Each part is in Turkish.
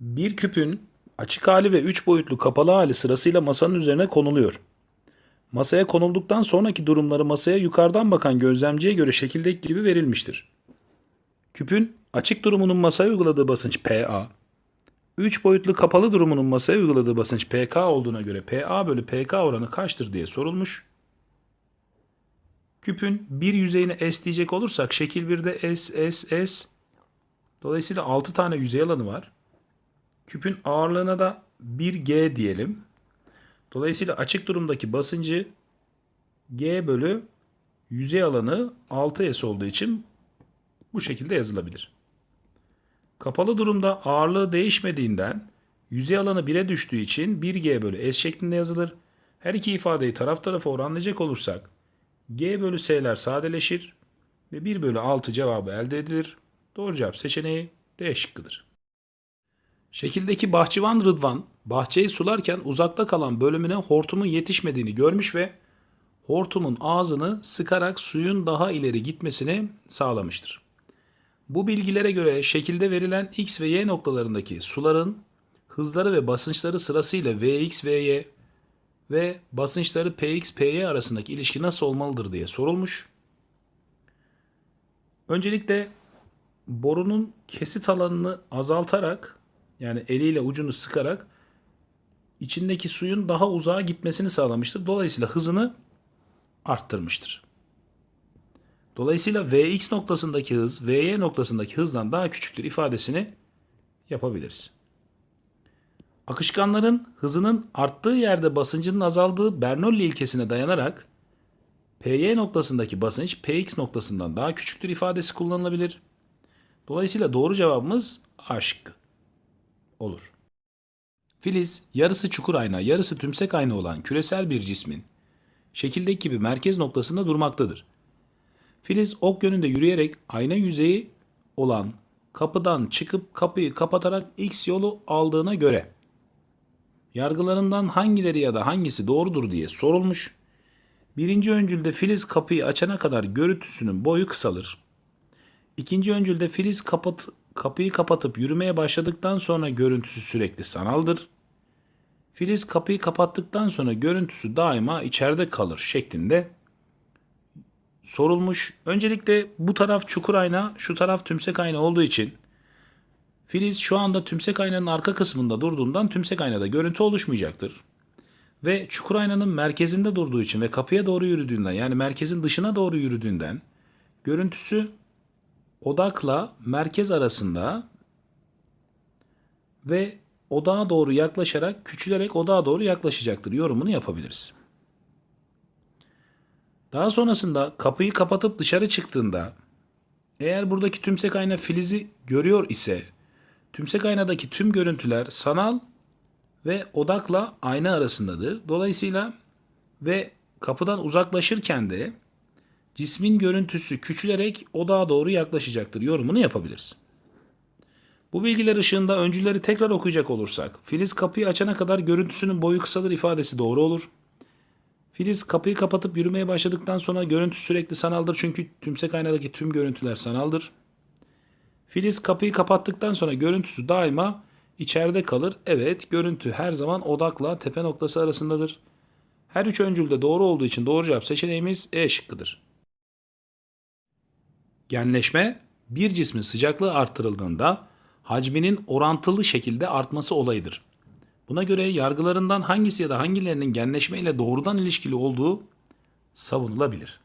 Bir küpün açık hali ve 3 boyutlu kapalı hali sırasıyla masanın üzerine konuluyor. Masaya konulduktan sonraki durumları masaya yukarıdan bakan gözlemciye göre şekildeki gibi verilmiştir. Küpün açık durumunun masaya uyguladığı basınç PA, 3 boyutlu kapalı durumunun masaya uyguladığı basınç PK olduğuna göre PA bölü PK oranı kaçtır diye sorulmuş. Küpün bir yüzeyine S diyecek olursak şekil 1'de S, S, S. Dolayısıyla 6 tane yüzey alanı var. Küpün ağırlığına da 1G diyelim. Dolayısıyla açık durumdaki basıncı G bölü yüzey alanı 6S olduğu için bu şekilde yazılabilir. Kapalı durumda ağırlığı değişmediğinden yüzey alanı 1'e düştüğü için 1G bölü S şeklinde yazılır. Her iki ifadeyi taraf tarafa oranlayacak olursak G bölü S'ler sadeleşir ve 1 bölü 6 cevabı elde edilir. Doğru cevap seçeneği D şıkkıdır. Şekildeki bahçıvan Rıdvan bahçeyi sularken uzakta kalan bölümüne hortumun yetişmediğini görmüş ve hortumun ağzını sıkarak suyun daha ileri gitmesini sağlamıştır. Bu bilgilere göre şekilde verilen x ve y noktalarındaki suların hızları ve basınçları sırasıyla vx, vy ve basınçları px, py arasındaki ilişki nasıl olmalıdır diye sorulmuş. Öncelikle borunun kesit alanını azaltarak yani eliyle ucunu sıkarak içindeki suyun daha uzağa gitmesini sağlamıştır. Dolayısıyla hızını arttırmıştır. Dolayısıyla Vx noktasındaki hız Vy noktasındaki hızdan daha küçüktür ifadesini yapabiliriz. Akışkanların hızının arttığı yerde basıncının azaldığı Bernoulli ilkesine dayanarak Py noktasındaki basınç Px noktasından daha küçüktür ifadesi kullanılabilir. Dolayısıyla doğru cevabımız A şıkkı olur. Filiz yarısı çukur ayna, yarısı tümsek ayna olan küresel bir cismin şekildeki gibi merkez noktasında durmaktadır. Filiz ok yönünde yürüyerek ayna yüzeyi olan kapıdan çıkıp kapıyı kapatarak X yolu aldığına göre yargılarından hangileri ya da hangisi doğrudur diye sorulmuş. Birinci öncülde Filiz kapıyı açana kadar görüntüsünün boyu kısalır. İkinci öncülde Filiz kapat, kapıyı kapatıp yürümeye başladıktan sonra görüntüsü sürekli sanaldır. Filiz kapıyı kapattıktan sonra görüntüsü daima içeride kalır şeklinde sorulmuş. Öncelikle bu taraf çukur ayna, şu taraf tümsek ayna olduğu için Filiz şu anda tümsek aynanın arka kısmında durduğundan tümsek aynada görüntü oluşmayacaktır. Ve çukur aynanın merkezinde durduğu için ve kapıya doğru yürüdüğünden yani merkezin dışına doğru yürüdüğünden görüntüsü odakla merkez arasında ve odağa doğru yaklaşarak küçülerek odağa doğru yaklaşacaktır yorumunu yapabiliriz. Daha sonrasında kapıyı kapatıp dışarı çıktığında eğer buradaki tümsek ayna filizi görüyor ise tümsek aynadaki tüm görüntüler sanal ve odakla ayna arasındadır. Dolayısıyla ve kapıdan uzaklaşırken de cismin görüntüsü küçülerek odağa doğru yaklaşacaktır yorumunu yapabiliriz. Bu bilgiler ışığında öncüleri tekrar okuyacak olursak Filiz kapıyı açana kadar görüntüsünün boyu kısalır ifadesi doğru olur. Filiz kapıyı kapatıp yürümeye başladıktan sonra görüntü sürekli sanaldır çünkü tümsek aynadaki tüm görüntüler sanaldır. Filiz kapıyı kapattıktan sonra görüntüsü daima içeride kalır. Evet görüntü her zaman odakla tepe noktası arasındadır. Her üç öncül de doğru olduğu için doğru cevap seçeneğimiz E şıkkıdır. Genleşme bir cismin sıcaklığı arttırıldığında hacminin orantılı şekilde artması olayıdır. Buna göre yargılarından hangisi ya da hangilerinin genleşme ile doğrudan ilişkili olduğu savunulabilir.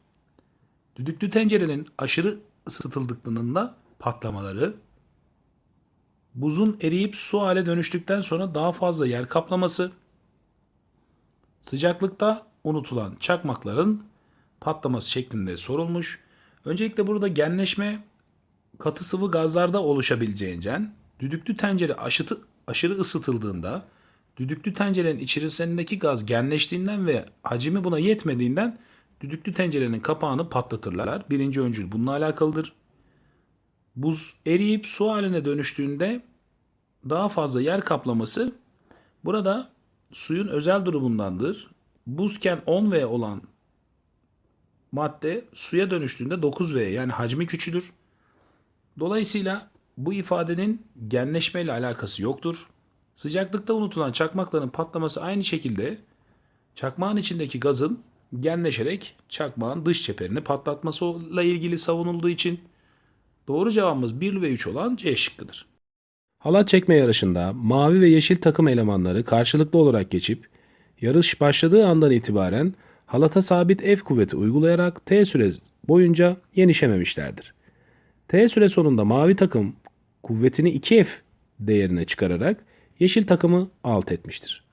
Düdüklü tencerenin aşırı ısıtıldıklarında patlamaları, buzun eriyip su hale dönüştükten sonra daha fazla yer kaplaması, sıcaklıkta unutulan çakmakların patlaması şeklinde sorulmuş. Öncelikle burada genleşme katı sıvı gazlarda oluşabileceğinden düdüklü tencere aşıtı, aşırı ısıtıldığında düdüklü tencerenin içerisindeki gaz genleştiğinden ve hacmi buna yetmediğinden düdüklü tencerenin kapağını patlatırlar. Birinci öncül bununla alakalıdır. Buz eriyip su haline dönüştüğünde daha fazla yer kaplaması burada suyun özel durumundandır. Buzken 10V olan madde suya dönüştüğünde 9V yani hacmi küçülür. Dolayısıyla bu ifadenin genleşmeyle alakası yoktur. Sıcaklıkta unutulan çakmakların patlaması aynı şekilde çakmağın içindeki gazın genleşerek çakmağın dış çeperini patlatmasıyla ilgili savunulduğu için doğru cevabımız 1 ve 3 olan C şıkkıdır. Halat çekme yarışında mavi ve yeşil takım elemanları karşılıklı olarak geçip yarış başladığı andan itibaren halata sabit F kuvveti uygulayarak T süre boyunca yenişememişlerdir. T süre sonunda mavi takım kuvvetini 2F değerine çıkararak yeşil takımı alt etmiştir.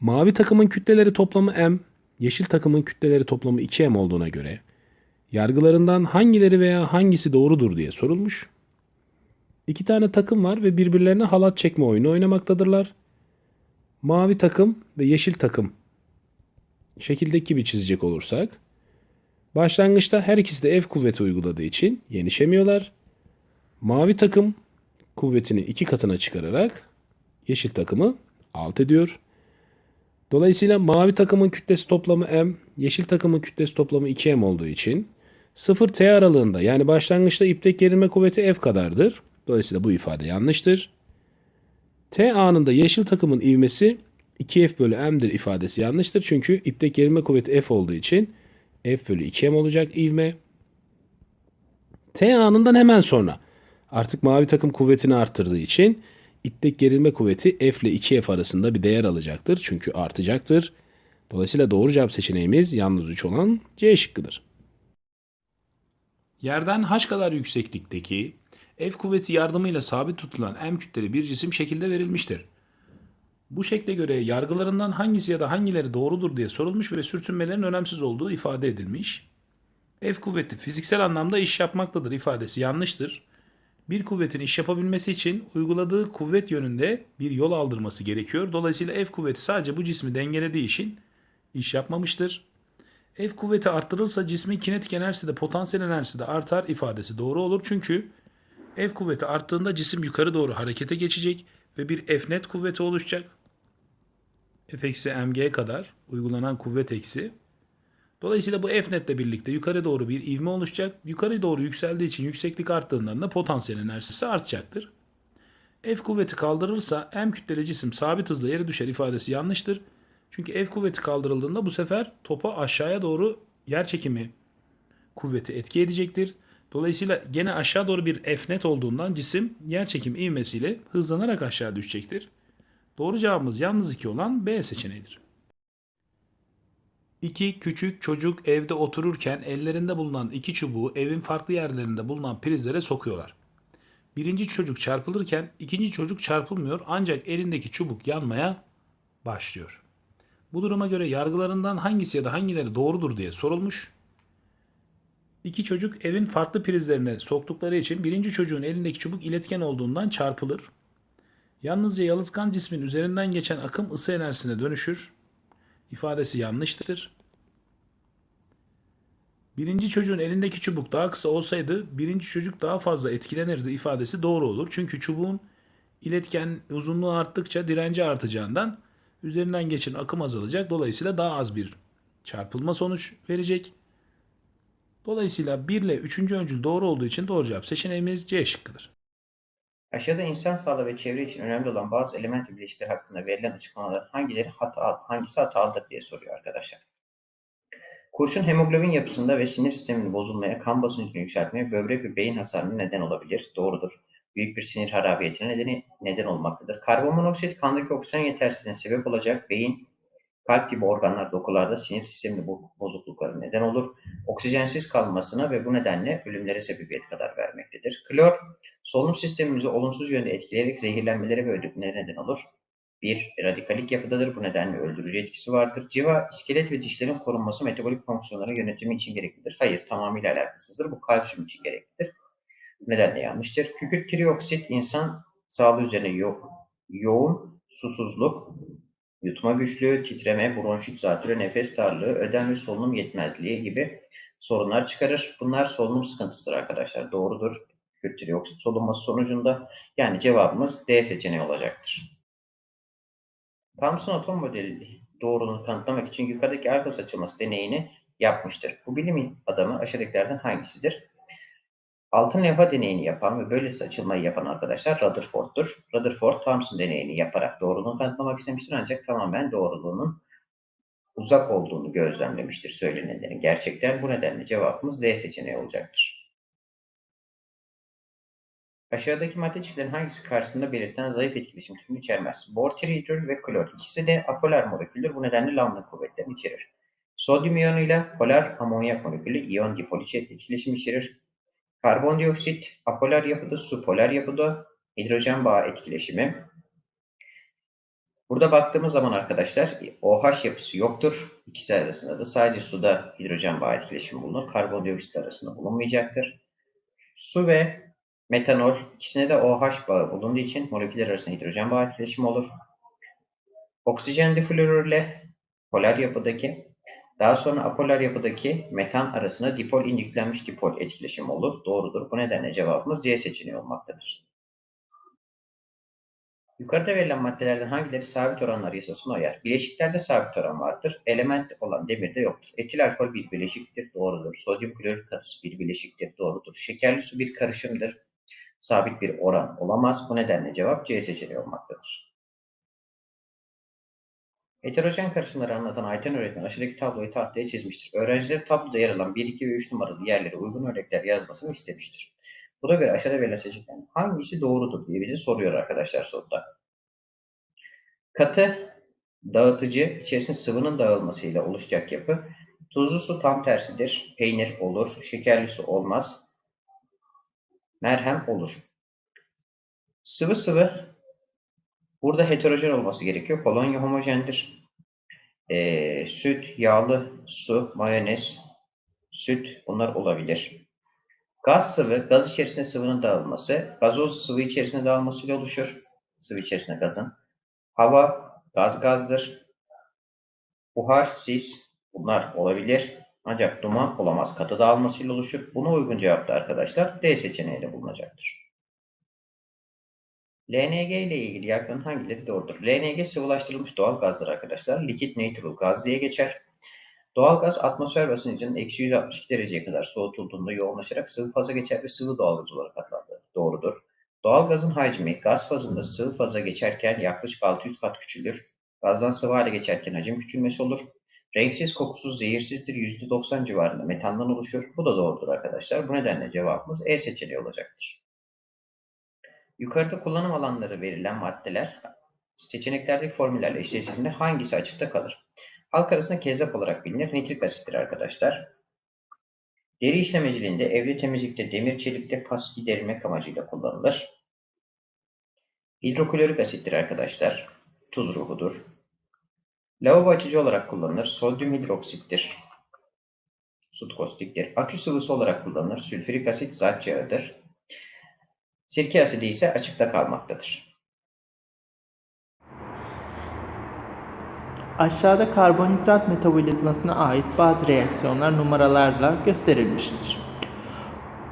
Mavi takımın kütleleri toplamı M, yeşil takımın kütleleri toplamı 2M olduğuna göre yargılarından hangileri veya hangisi doğrudur diye sorulmuş. İki tane takım var ve birbirlerine halat çekme oyunu oynamaktadırlar. Mavi takım ve yeşil takım şekildeki gibi çizecek olursak başlangıçta her ikisi de F kuvveti uyguladığı için yenişemiyorlar. Mavi takım kuvvetini iki katına çıkararak yeşil takımı alt ediyor. Dolayısıyla mavi takımın kütlesi toplamı m, yeşil takımın kütlesi toplamı 2m olduğu için 0t aralığında yani başlangıçta iptek gerilme kuvveti f kadardır. Dolayısıyla bu ifade yanlıştır. T anında yeşil takımın ivmesi 2f bölü m'dir ifadesi yanlıştır. Çünkü iptek gerilme kuvveti f olduğu için f bölü 2m olacak ivme. T anından hemen sonra artık mavi takım kuvvetini arttırdığı için iptek gerilme kuvveti F ile 2F arasında bir değer alacaktır. Çünkü artacaktır. Dolayısıyla doğru cevap seçeneğimiz yalnız 3 olan C şıkkıdır. Yerden h kadar yükseklikteki F kuvveti yardımıyla sabit tutulan m kütleli bir cisim şekilde verilmiştir. Bu şekle göre yargılarından hangisi ya da hangileri doğrudur diye sorulmuş ve sürtünmelerin önemsiz olduğu ifade edilmiş. F kuvveti fiziksel anlamda iş yapmaktadır ifadesi yanlıştır. Bir kuvvetin iş yapabilmesi için uyguladığı kuvvet yönünde bir yol aldırması gerekiyor. Dolayısıyla F kuvveti sadece bu cismi dengelediği için iş yapmamıştır. F kuvveti arttırılsa cismin kinetik enerjisi de potansiyel enerjisi de artar ifadesi doğru olur. Çünkü F kuvveti arttığında cisim yukarı doğru harekete geçecek ve bir F net kuvveti oluşacak. F eksi mg kadar uygulanan kuvvet eksi. Dolayısıyla bu F netle birlikte yukarı doğru bir ivme oluşacak. Yukarı doğru yükseldiği için yükseklik arttığından da potansiyel enerjisi artacaktır. F kuvveti kaldırılırsa m kütleli cisim sabit hızla yere düşer ifadesi yanlıştır. Çünkü F kuvveti kaldırıldığında bu sefer topa aşağıya doğru yer çekimi kuvveti etki edecektir. Dolayısıyla gene aşağı doğru bir F net olduğundan cisim yer çekim ivmesiyle hızlanarak aşağı düşecektir. Doğru cevabımız yalnız 2 olan B seçeneğidir. İki küçük çocuk evde otururken ellerinde bulunan iki çubuğu evin farklı yerlerinde bulunan prizlere sokuyorlar. Birinci çocuk çarpılırken ikinci çocuk çarpılmıyor ancak elindeki çubuk yanmaya başlıyor. Bu duruma göre yargılarından hangisi ya da hangileri doğrudur diye sorulmuş. İki çocuk evin farklı prizlerine soktukları için birinci çocuğun elindeki çubuk iletken olduğundan çarpılır. Yalnızca yalıtkan cismin üzerinden geçen akım ısı enerjisine dönüşür ifadesi yanlıştır. Birinci çocuğun elindeki çubuk daha kısa olsaydı birinci çocuk daha fazla etkilenirdi ifadesi doğru olur. Çünkü çubuğun iletken uzunluğu arttıkça direnci artacağından üzerinden geçen akım azalacak. Dolayısıyla daha az bir çarpılma sonuç verecek. Dolayısıyla 1 ile 3. öncül doğru olduğu için doğru cevap seçeneğimiz C şıkkıdır. Aşağıda insan sağlığı ve çevre için önemli olan bazı element birleşikleri hakkında verilen açıklamalar hangileri hata, hangisi hatalıdır diye soruyor arkadaşlar. Kurşun hemoglobin yapısında ve sinir sisteminin bozulmaya, kan basıncını yükseltmeye, böbrek ve beyin hasarına neden olabilir. Doğrudur. Büyük bir sinir harabiyetine nedeni, neden olmaktadır. Karbonmonoksit kandaki oksijen yetersizliğine sebep olacak. Beyin, kalp gibi organlar, dokularda sinir sisteminin bozuklukları neden olur. Oksijensiz kalmasına ve bu nedenle ölümlere sebebiyet kadar vermektedir. Klor, solunum sistemimizi olumsuz yönde etkileyerek zehirlenmelere ve ölümlere neden olur. Bir, radikalik yapıdadır. Bu nedenle öldürücü etkisi vardır. Civa, iskelet ve dişlerin korunması metabolik fonksiyonları yönetimi için gereklidir. Hayır, tamamıyla alakasızdır. Bu kalsiyum için gereklidir. Bu nedenle yanlıştır. Kükürt trioksit insan sağlığı üzerine yo yoğun susuzluk, yutma güçlüğü, titreme, bronşit zatürre, nefes darlığı, ödem ve solunum yetmezliği gibi sorunlar çıkarır. Bunlar solunum sıkıntısıdır arkadaşlar. Doğrudur. Kükürt trioksit solunması sonucunda yani cevabımız D seçeneği olacaktır. Thomson atom modeli doğruluğunu kanıtlamak için yukarıdaki alfa açılması deneyini yapmıştır. Bu bilim adamı aşağıdakilerden hangisidir? Altın levha deneyini yapan ve böylesi açılmayı yapan arkadaşlar Rutherford'dur. Rutherford Thomson deneyini yaparak doğruluğunu kanıtlamak istemiştir ancak tamamen doğruluğunun uzak olduğunu gözlemlemiştir söylenenlerin. Gerçekten bu nedenle cevabımız D seçeneği olacaktır. Aşağıdaki madde çiftlerin hangisi karşısında belirtilen zayıf etkileşim türünü içermez? Bor, tritiol ve klor. İkisi de apolar moleküldür. Bu nedenle lambda kuvvetlerini içerir. Sodyum iyonuyla polar amonyak molekülü iyon dipol etkileşim içerir. Karbondioksit apolar yapıda, su polar yapıda, hidrojen bağı etkileşimi. Burada baktığımız zaman arkadaşlar OH yapısı yoktur. İkisi arasında da sadece suda hidrojen bağı etkileşimi bulunur. Karbondioksit arasında bulunmayacaktır. Su ve metanol ikisine de OH bağı bulunduğu için moleküller arasında hidrojen bağı etkileşimi olur. Oksijen diflorürle polar yapıdaki daha sonra apolar yapıdaki metan arasında dipol indüklenmiş dipol etkileşimi olur. Doğrudur. Bu nedenle cevabımız C seçeneği olmaktadır. Yukarıda verilen maddelerden hangileri sabit oranlar yasasına uyar? Bileşiklerde sabit oran vardır. Element olan demirde yoktur. Etil alkol bir bileşiktir. Doğrudur. Sodyum klorür katısı bir bileşiktir. Doğrudur. Şekerli su bir karışımdır. Sabit bir oran olamaz. Bu nedenle cevap C seçeneği olmaktadır. Heterojen karışımları anlatan Ayten öğretmen aşağıdaki tabloyu tahtaya çizmiştir. Öğrenciler tabloda yer alan 1, 2 ve 3 numaralı yerlere uygun örnekler yazmasını istemiştir. Buna göre aşağıda verilen seçeneklerin hangisi doğrudur diye bize soruyor arkadaşlar soruda. Katı dağıtıcı içerisinde sıvının dağılmasıyla oluşacak yapı. Tuzlu su tam tersidir. Peynir olur. Şekerli su olmaz. Merhem olur. Sıvı sıvı burada heterojen olması gerekiyor. Polonya homojendir. Ee, süt, yağlı su, mayonez, süt bunlar olabilir. Gaz sıvı, gaz içerisinde sıvının dağılması, gazoz sıvı içerisinde dağılmasıyla oluşur. Sıvı içerisinde gazın. Hava, gaz gazdır. Buhar, sis bunlar olabilir. Ancak duman olamaz. Katı dağılmasıyla oluşur. Buna uygun cevap da arkadaşlar D seçeneği de bulunacaktır. LNG ile ilgili yargıların hangileri doğrudur? LNG sıvılaştırılmış doğal gazdır arkadaşlar. Liquid Natural Gaz diye geçer. Doğal gaz atmosfer basıncının eksi 162 dereceye kadar soğutulduğunda yoğunlaşarak sıvı faza geçer ve sıvı doğal gaz olarak adlandırılır. Doğrudur. Doğal gazın hacmi gaz fazında sıvı faza geçerken yaklaşık 600 kat küçülür. Gazdan sıvı hale geçerken hacim küçülmesi olur. Renksiz, kokusuz, zehirsizdir. %90 civarında metandan oluşur. Bu da doğrudur arkadaşlar. Bu nedenle cevabımız E seçeneği olacaktır. Yukarıda kullanım alanları verilen maddeler seçeneklerdeki formüllerle eşleştiğinde hangisi açıkta kalır? Halk arasında kezzap olarak bilinir. Nitrik asittir arkadaşlar. Deri işlemeciliğinde, evde temizlikte, demir çelikte pas gidermek amacıyla kullanılır. Hidroklorik asittir arkadaşlar. Tuz ruhudur. Lavabo açıcı olarak kullanılır. Sodyum hidroksittir. Sut kostiktir. Akü sıvısı olarak kullanılır. Sülfürik asit zat yağıdır. Sirke asidi ise açıkta kalmaktadır. Aşağıda karbonhidrat metabolizmasına ait bazı reaksiyonlar numaralarla gösterilmiştir.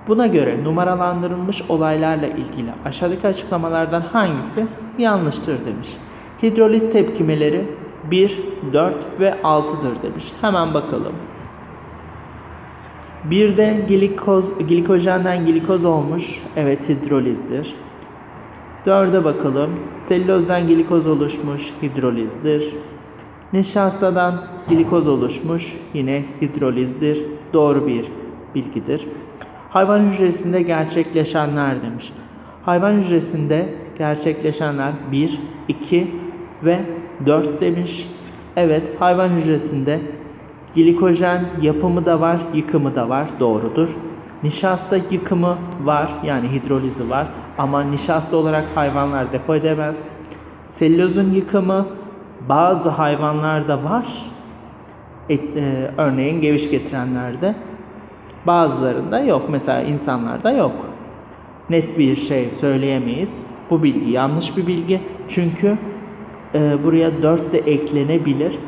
Buna göre numaralandırılmış olaylarla ilgili aşağıdaki açıklamalardan hangisi yanlıştır demiş. Hidroliz tepkimeleri 1, 4 ve 6'dır demiş. Hemen bakalım. Bir de glikoz, glikojenden glikoz olmuş. Evet hidrolizdir. Dörde bakalım. Selülozdan glikoz oluşmuş. Hidrolizdir. Nişastadan glikoz oluşmuş. Yine hidrolizdir. Doğru bir bilgidir. Hayvan hücresinde gerçekleşenler demiş. Hayvan hücresinde gerçekleşenler 1, 2 ve 4 demiş. Evet hayvan hücresinde glikojen yapımı da var, yıkımı da var. Doğrudur. Nişasta yıkımı var yani hidrolizi var ama nişasta olarak hayvanlar depo edemez. Selülozun yıkımı bazı hayvanlarda var. Et- e, örneğin geviş getirenlerde. Bazılarında yok. Mesela insanlarda yok. Net bir şey söyleyemeyiz. Bu bilgi yanlış bir bilgi. Çünkü e, buraya 4 de eklenebilir.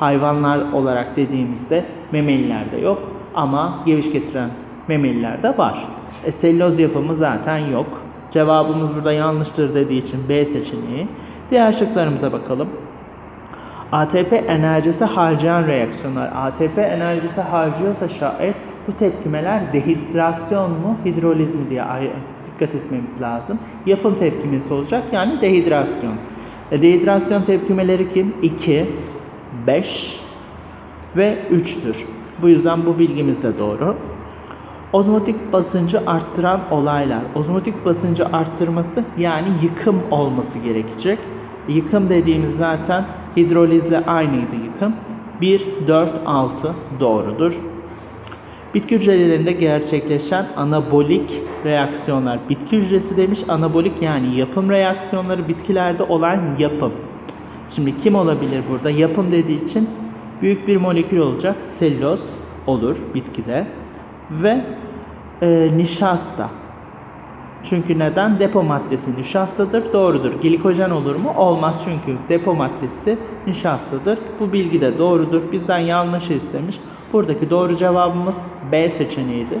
Hayvanlar olarak dediğimizde memelilerde yok ama geviş getiren memelilerde var. E, selüloz yapımı zaten yok. Cevabımız burada yanlıştır dediği için B seçeneği. Diğer şıklarımıza bakalım. ATP enerjisi harcayan reaksiyonlar. ATP enerjisi harcıyorsa şayet Bu tepkimeler dehidrasyon mu, hidroliz mi diye dikkat etmemiz lazım. Yapım tepkimesi olacak yani dehidrasyon. E, dehidrasyon tepkimeleri kim? 2, 5 ve 3'tür. Bu yüzden bu bilgimiz de doğru. Ozmotik basıncı arttıran olaylar. Ozmotik basıncı arttırması yani yıkım olması gerekecek. Yıkım dediğimiz zaten hidrolizle aynıydı yıkım. 1, 4, 6 doğrudur. Bitki hücrelerinde gerçekleşen anabolik reaksiyonlar. Bitki hücresi demiş anabolik yani yapım reaksiyonları bitkilerde olan yapım. Şimdi kim olabilir burada? Yapım dediği için büyük bir molekül olacak. Selüloz olur bitkide. Ve e, nişasta. Çünkü neden? Depo maddesi nişastadır. Doğrudur. Glikojen olur mu? Olmaz çünkü depo maddesi nişastadır. Bu bilgi de doğrudur. Bizden yanlış istemiş. Buradaki doğru cevabımız B seçeneğidir.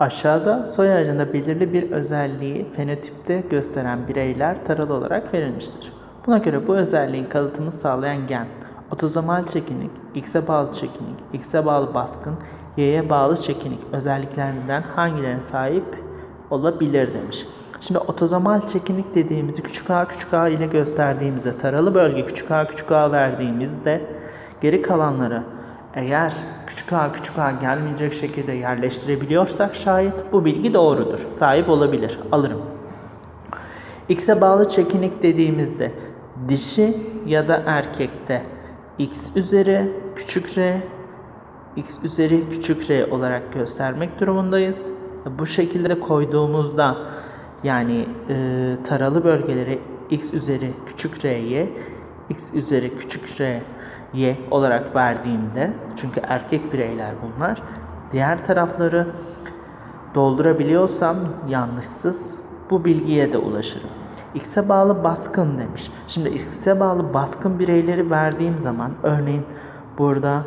Aşağıda soy ağacında belirli bir özelliği fenotipte gösteren bireyler taralı olarak verilmiştir. Buna göre bu özelliğin kalıtımını sağlayan gen, otozomal çekinik, X'e bağlı çekinik, X'e bağlı baskın, Y'ye bağlı çekinik özelliklerinden hangilerine sahip olabilir demiş. Şimdi otozomal çekinik dediğimizi küçük a küçük a ile gösterdiğimizde taralı bölge küçük a küçük a verdiğimizde geri kalanları eğer küçük a küçük a gelmeyecek şekilde yerleştirebiliyorsak şayet bu bilgi doğrudur. Sahip olabilir. Alırım. X'e bağlı çekinik dediğimizde dişi ya da erkekte x üzeri küçük r x üzeri küçük r olarak göstermek durumundayız. Bu şekilde koyduğumuzda yani e, taralı bölgeleri x üzeri küçük r'ye x üzeri küçük r y olarak verdiğimde çünkü erkek bireyler bunlar diğer tarafları doldurabiliyorsam yanlışsız bu bilgiye de ulaşırım. X'e bağlı baskın demiş. Şimdi X'e bağlı baskın bireyleri verdiğim zaman örneğin burada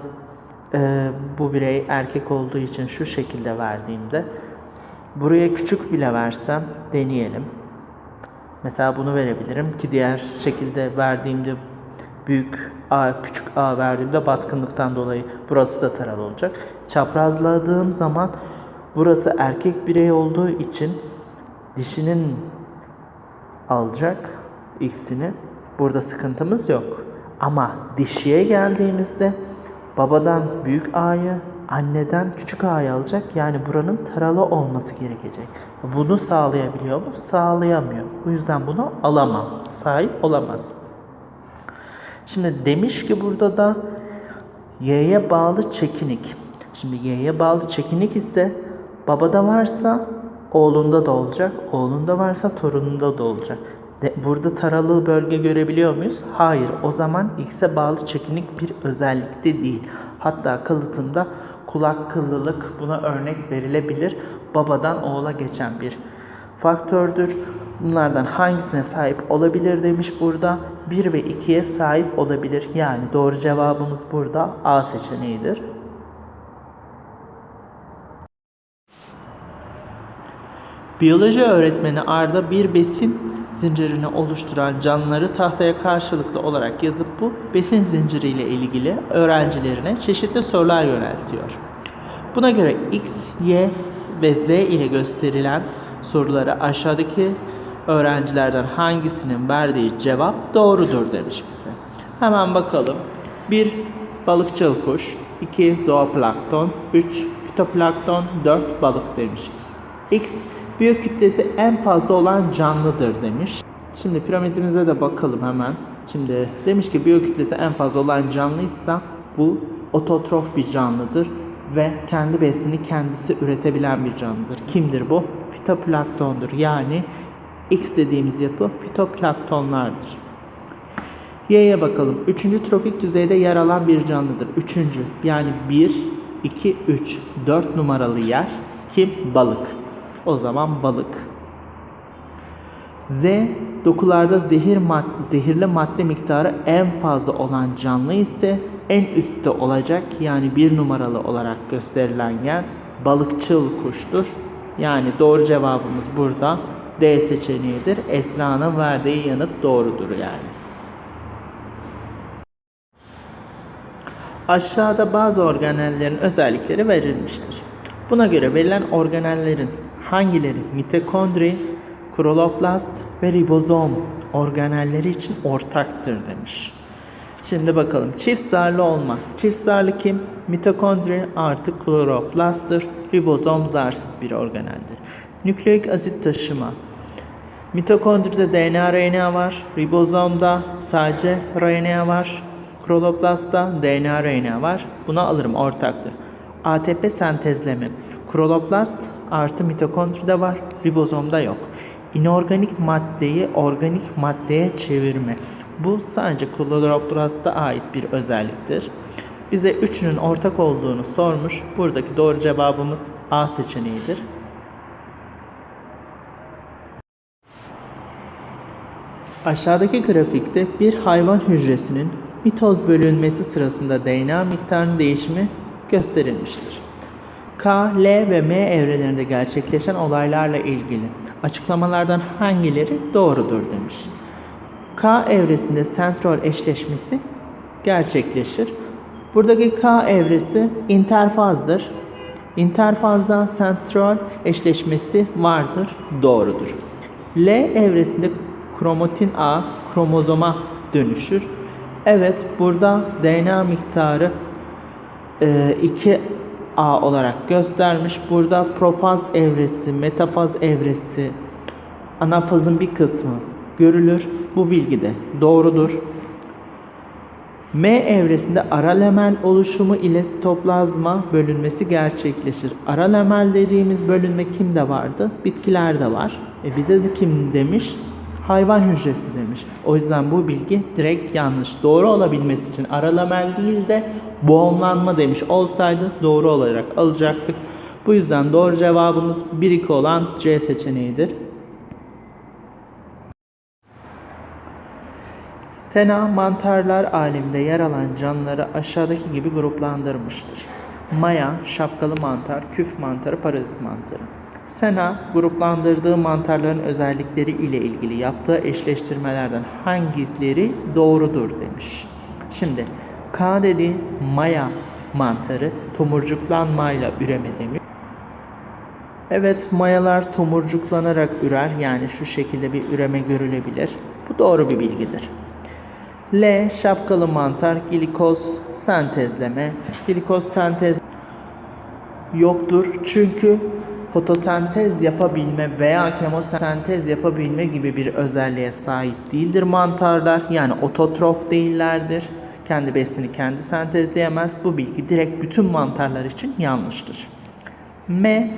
e, bu birey erkek olduğu için şu şekilde verdiğimde buraya küçük bile versem deneyelim. Mesela bunu verebilirim ki diğer şekilde verdiğimde büyük A, küçük A verdiğimde baskınlıktan dolayı burası da taralı olacak. Çaprazladığım zaman burası erkek birey olduğu için dişinin alacak x'ini. Burada sıkıntımız yok. Ama dişiye geldiğimizde babadan büyük A'yı, anneden küçük A'yı alacak. Yani buranın taralı olması gerekecek. Bunu sağlayabiliyor mu? Sağlayamıyor. Bu yüzden bunu alamam. Sahip olamaz. Şimdi demiş ki burada da y'ye bağlı çekinik. Şimdi y'ye bağlı çekinik ise babada varsa oğlunda da olacak. Oğlunda varsa torununda da olacak. De, burada taralı bölge görebiliyor muyuz? Hayır. O zaman x'e bağlı çekinik bir özellikte değil. Hatta kalıtımda kulak kıllılık buna örnek verilebilir. Babadan oğula geçen bir faktördür. Bunlardan hangisine sahip olabilir demiş burada. 1 ve 2'ye sahip olabilir. Yani doğru cevabımız burada A seçeneğidir. Biyoloji öğretmeni Arda bir besin zincirini oluşturan canlıları tahtaya karşılıklı olarak yazıp bu besin zinciriyle ilgili öğrencilerine çeşitli sorular yöneltiyor. Buna göre X, Y ve Z ile gösterilen sorulara aşağıdaki öğrencilerden hangisinin verdiği cevap doğrudur demiş bize. Hemen bakalım. 1. Balıkçıl kuş 2. Zooplankton 3. Fitoplankton 4. Balık demiş. X büyük kütlesi en fazla olan canlıdır demiş. Şimdi piramidimize de bakalım hemen. Şimdi demiş ki büyük kütlesi en fazla olan canlıysa bu ototrof bir canlıdır ve kendi besinini kendisi üretebilen bir canlıdır. Kimdir bu? Fitoplanktondur. Yani X dediğimiz yapı fitoplanktonlardır. Y'ye bakalım. Üçüncü trofik düzeyde yer alan bir canlıdır. Üçüncü yani 1, 2, 3, 4 numaralı yer kim? Balık. O zaman balık. Z dokularda zehir mad zehirli madde miktarı en fazla olan canlı ise en üstte olacak yani bir numaralı olarak gösterilen yer balıkçıl kuştur. Yani doğru cevabımız burada D seçeneğidir. Esra'nın verdiği yanıt doğrudur yani. Aşağıda bazı organellerin özellikleri verilmiştir. Buna göre verilen organellerin hangileri mitokondri, kloroplast ve ribozom organelleri için ortaktır demiş. Şimdi bakalım çift zarlı olma. Çift zarlı kim? Mitokondri artı kloroplasttır. Ribozom zarsız bir organeldir. Nükleik asit taşıma. Mitokondride DNA RNA var. Ribozomda sadece RNA var. Kloroplastta DNA RNA var. Buna alırım ortaktır. ATP sentezleme. Kloroplast artı mitokondride var. Ribozomda yok. İnorganik maddeyi organik maddeye çevirme. Bu sadece kloroplasta ait bir özelliktir. Bize üçünün ortak olduğunu sormuş. Buradaki doğru cevabımız A seçeneğidir. Aşağıdaki grafikte bir hayvan hücresinin mitoz bölünmesi sırasında DNA miktarının değişimi gösterilmiştir. K, L ve M evrelerinde gerçekleşen olaylarla ilgili açıklamalardan hangileri doğrudur demiş. K evresinde sentrol eşleşmesi gerçekleşir. Buradaki K evresi interfazdır. İnterfazda sentrol eşleşmesi vardır, doğrudur. L evresinde kromatin A kromozoma dönüşür. Evet burada DNA miktarı e, 2A olarak göstermiş. Burada profaz evresi, metafaz evresi, anafazın bir kısmı görülür. Bu bilgi de doğrudur. M evresinde ara lemel oluşumu ile sitoplazma bölünmesi gerçekleşir. Ara lemel dediğimiz bölünme kimde vardı? Bitkilerde var. E bize de kim demiş? Hayvan hücresi demiş. O yüzden bu bilgi direkt yanlış. Doğru olabilmesi için ara lemel değil de boğumlanma demiş olsaydı doğru olarak alacaktık. Bu yüzden doğru cevabımız 1-2 olan C seçeneğidir. Sena mantarlar aleminde yer alan canlıları aşağıdaki gibi gruplandırmıştır. Maya, şapkalı mantar, küf mantarı, parazit mantarı. Sena gruplandırdığı mantarların özellikleri ile ilgili yaptığı eşleştirmelerden hangileri doğrudur demiş. Şimdi K dediği maya mantarı tomurcuklanmayla üreme demiş. Evet mayalar tomurcuklanarak ürer yani şu şekilde bir üreme görülebilir. Bu doğru bir bilgidir. L şapkalı mantar glikoz sentezleme. Glikoz sentez yoktur çünkü fotosentez yapabilme veya kemosentez yapabilme gibi bir özelliğe sahip değildir mantarlar. Yani ototrof değillerdir. Kendi besini kendi sentezleyemez. Bu bilgi direkt bütün mantarlar için yanlıştır. M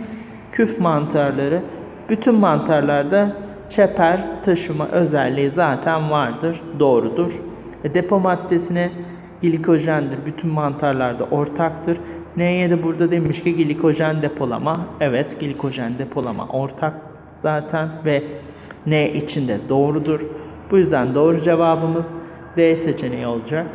küf mantarları bütün mantarlarda çeper taşıma özelliği zaten vardır, doğrudur. E, depo maddesine glikojendir. Bütün mantarlarda ortaktır. N'ye de burada demiş ki glikojen depolama. Evet glikojen depolama ortak zaten ve N içinde doğrudur. Bu yüzden doğru cevabımız D seçeneği olacak.